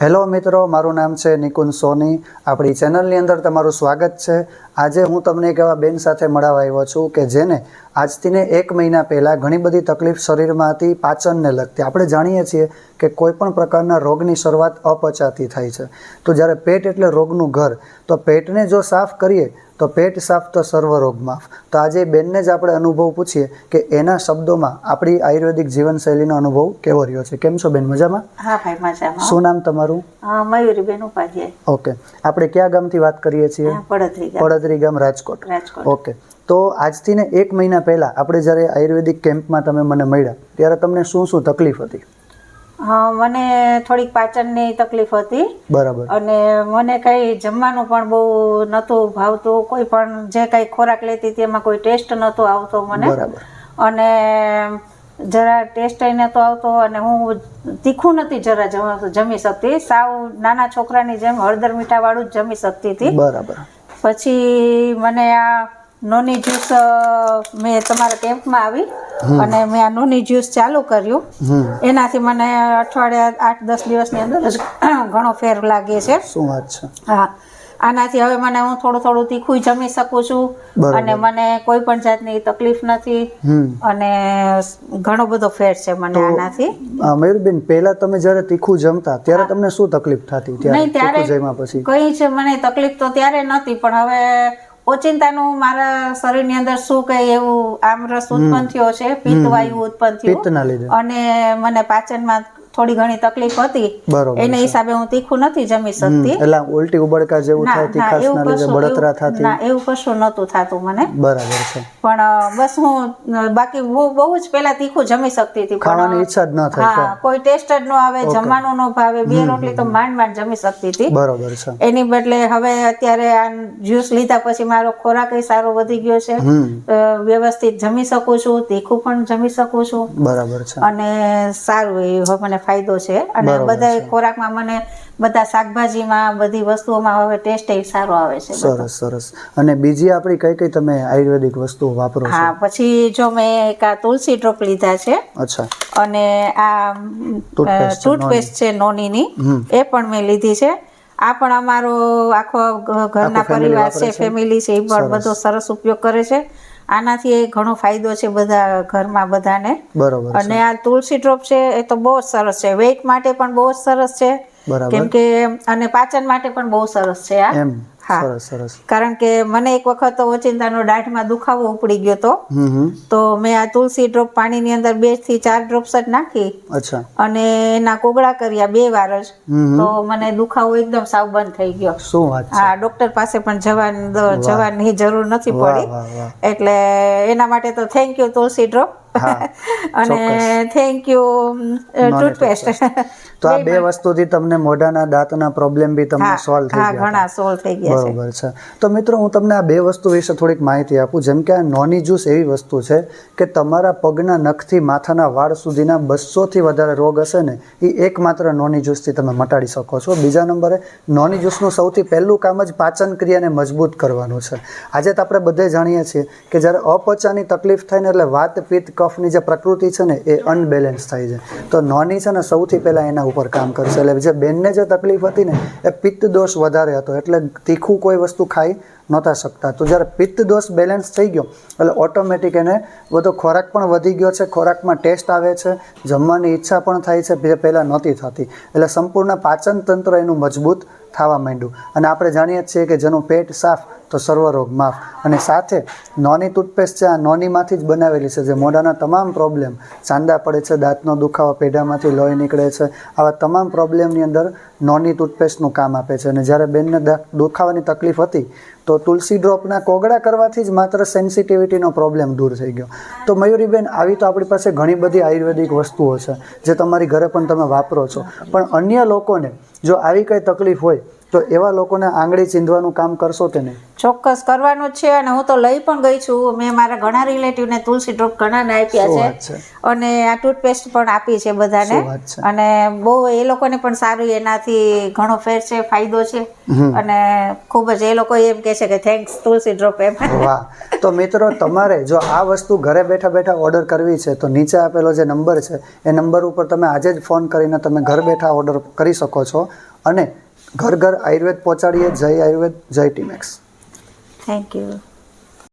Hello મિત્રો મારું નામ છે નિકુંજ સોની. આપણી ચેનલની અંદર તમારું સ્વાગત છે. આજે હું તમને એક એવા બેન સાથે મળવા આવ્યો છું કે જેને આજથી ને એક મહિના પહેલાં ઘણી બધી તકલીફ શરીરમાં હતી પાચનને લગતી. આપણે જાણીએ છીએ કે કોઈ પણ પ્રકારના રોગની શરૂઆત અપચાથી થાય છે. તો જ્યારે પેટ એટલે રોગનું ઘર તો પેટને જો સાફ કરીએ તો પેટ સાફ તો સર્વ રોગ માફ. તો આજે બેનને જ આપણે અનુભવ પૂછીએ કે એના શબ્દોમાં આપણી આયુર્વેદિક જીવનશૈલીનો અનુભવ કેવો રહ્યો છે. કેમ છો બેન? મજામાં? હા ભાઈ મજામાં. શું નામ તમારું? મયુરીબેન ઉપાધ્યાય. ઓકે. આપણે કયા ગામથી વાત કરીએ છીએ? હા, પડતરી ગામ રાજકોટ. ઓકે. તો આજથી ને એક મહિના પહેલા આપણે જ્યારે આયુર્વેદિક કેમ્પમાં તમે મને મળ્યા ત્યારે તમને શું શું તકલીફ હતી? મને થોડીક પાચનની તકલીફ હતી. બરાબર. અને મને કંઈ જમવાનું પણ બહુ નહોતું ભાવતું. કોઈ પણ જે કંઈ ખોરાક લેતી તેમાં કોઈ ટેસ્ટ નહોતો આવતો મને. અને જરા ટેસ્ટ નહોતો આવતો અને હું તીખું નથી જરા જમી શકતી. સાવ નાના છોકરાની જેમ હળદર મીઠા વાળું જ જમી શકતી હતી. બરાબર. પછી મને આ નોની જ્યુસ મેં તમારા કેમ્પમાં આવી અને મેં આ નોની જ્યુસ ચાલુ કર્યું. એનાથી મને અઠવાડિયા આઠ દસ દિવસની અંદર જ ઘણો ફેર લાગે છે. શું વાત છે? હા. આનાથી હવે મને હું થોડું થોડું તીખું જમી શકું છું. અને મને કોઈ પણ જાતની તકલીફ નથી. અને ઘણો બધો ફેર છે મને આનાથી. મયુરબેન પહેલા તમે જ્યારે તીખું જમતા ત્યારે તમને શું તકલીફ થતી? નહીં ત્યારે જમ્યા પછી? કઈ છે મને તકલીફ તો ત્યારે નહોતી પણ હવે ઓચિંતાનું મારા શરીરની અંદર શું કઈ એવું આમરસ ઉત્પન્ન થયો છે? પિત્ત વાયુ ઉત્પન્ન થયું. અને મને પાચનમાં થોડી ઘણી તકલીફ હતી. એને હિસાબે હું તીખું નથી જમી શકતી. એટલે ઉલટી ઉબડકા જેવું થાય તીખાશના લીધે બળતરા થતી. ના એવું કશું નહોતું થતું મને. બરાબર છે. પણ બસ હું બાકી હું બહુ જ પેલા તીખું જમી શકતી હતી ખાવાની ઈચ્છા જ ન થાય હા કોઈ. ટેસ્ટ જ ન આવે જમવાનું ન ભાવે બે રોટલી તો માંડ માંડ જમી શકતી હતી. બરાબર છે. એની બદલે હવે અત્યારે આ જ્યુસ લીધા પછી મારો ખોરાક સારો વધી ગયો છે. વ્યવસ્થિત જમી શકું છું તીખું પણ જમી શકું છું. બરાબર છે. અને સારું એ મને ફાયદો છે. અને બધા. ખોરાકમાં મને બધા શાકભાજીમાં બધી વસ્તુઓમાં હવે ટેસ્ટ એ સારો આવે છે સરસ સરસ. અને બીજી આપણી કઈ કઈ તમે આયુર્વેદિક વસ્તુઓ વાપરો છો? હા પછી જો મેં એક આ તુલસી ડ્રોપ લીધા છે. અચ્છા. અને આ ટૂથપેસ્ટ છે નોનીની એ પણ મેં લીધી છે. આ પણ અમારો આખો ઘરના પરિવાર છે? ફેમિલી છે એ પણ બધો સરસ ઉપયોગ કરે છે. આનાથી એ ઘણો ફાયદો છે બધા ઘરમાં બધાને. બરોબર અને આ તુલસી ડ્રોપ છે એ તો બહુ જ સરસ છે. વેઇટ માટે પણ બહુ જ સરસ છે. કેમ કે અને પાચન માટે પણ બહુ સરસ છે આ. એમ. હા. સરસ સરસ. કારણ કે મને એક વખત ઓચિંતાનો દાઢમાં દુખાવો ઉપડી ગયો તો. તો મેં આ તુલસી ડ્રોપ પાણીની અંદર બેથી ચાર ડ્રોપ્સ જ નાખી. અચ્છા. અને એના કોગળા કર્યા બે વાર જ. તો મને દુખાવો એકદમ સાવ બંધ થઈ ગયો. શું વાત હા ડોક્ટર પાસે પણ જવાની જવાની જરૂર નથી પડી. એટલે એના માટે તો થેન્ક યુ તુલસી ડ્રોપ. અને થેન્ક યુ ટૂથપેસ્ટ તો આ બે વસ્તુથી તમને મોઢાના દાંતના પ્રોબ્લેમ બી તમને સોલ્વ થઈ ગયા ઘણા સોલ્વ થઈ ગયા છે. બરોબર છે. તો મિત્રો હું તમને આ બે વસ્તુ વિશે થોડીક માહિતી આપું. જેમ કે આ નોની જ્યુસ એવી વસ્તુ છે કે તમારા પગના નખથી માથાના વાળ સુધીના બસોથી વધારે રોગ હશે ને એ એકમાત્ર નોની જ્યુસથી તમે મટાડી શકો છો. બીજા નંબરે નોની જ્યુસનું સૌથી પહેલું કામ જ પાચન ક્રિયાને મજબૂત કરવાનું છે. આજે તો આપણે બધે જાણીએ છીએ કે જ્યારે અપચાની તકલીફ થાય ને એટલે વાત પિત્ત કફની જે પ્રકૃતિ છે ને, એ અનબેલેન્સ થાય છે. તો નોની છે ને, સૌથી પહેલાં એના ઉપર કામ કરશે. એટલે જે બેનને જે તકલીફ હતી ને, એ પિત્ત દોષ વધારે હતો. એટલે તીખું કોઈ વસ્તુ ખાઈ નહોતા શકતા. તો જ્યારે પિત્ત દોષ બેલેન્સ થઈ ગયો, એટલે ઓટોમેટિક એને બધો ખોરાક પણ વધી ગયો છે. ખોરાકમાં ટેસ્ટ આવે છે. જમવાની ઈચ્છા પણ થાય છે. જે પહેલાં નહોતી થતી. એટલે સંપૂર્ણ પાચન તંત્ર એનું મજબૂત થવા માંડ્યું. અને આપણે જાણીએ છીએ કે જેનું પેટ સાફ, તો સર્વરોગ માફ. અને સાથે નોની ટૂથપેસ્ટ છે, આ નોનીમાંથી જ બનાવેલી છે, જે મોઢાના તમામ પ્રોબ્લેમ ચાંદા પડે છે, દાંતનો દુખાવો, પેઢામાંથી લોહી નીકળે છે, આવા તમામ પ્રોબ્લેમની અંદર નોની ટૂથપેસ્ટનું કામ આપે છે. અને જ્યારે બેનને દુખાવાની તકલીફ હતી, તો તુલસી ડ્રોપના કોગળા કરવાથી જ માત્ર સેન્સિટિવિટીનો પ્રોબ્લેમ દૂર થઈ ગયો. તો મયુરીબેન, આવી તો આપણી પાસે ઘણી બધી આયુર્વેદિક વસ્તુઓ છે, જે તમારી ઘરે પણ તમે વાપરો છો. પણ અન્ય લોકોને જો આવી કંઈ તકલીફ હોય તો એવા લોકોને આંગળી ચીંધવાનું કામ કરશો કે નહીં? ચોક્કસ કરવાનું છે અને હું તો લઈ પણ ગઈ છું. મેં મારા ઘણા રિલેટિવને તુલસી ડ્રોપ ઘણાને આપ્યા છે. અને આ ટૂથપેસ્ટ પણ આપી છે બધાને? અને બહુ એ લોકોને પણ સારું એનાથી ઘણો ફેર છે ફાયદો છે. અને ખૂબ જ એ લોકો એમ કહે છે કે થેન્ક્સ તુલસી ડ્રોપ એમ. વાહ. તો મિત્રો તમારે જો આ વસ્તુ ઘરે બેઠા બેઠા ઓર્ડર કરવી છે તો નીચે આપેલો જે નંબર છે એ નંબર ઉપર તમે આજે જ ફોન કરીને તમે ઘર બેઠા ઓર્ડર કરી શકો છો. અને ઘર ઘર આયુર્વેદ પહોંચાડીએ. જય આયુર્વેદ જય ટીમેક્સ. Thank you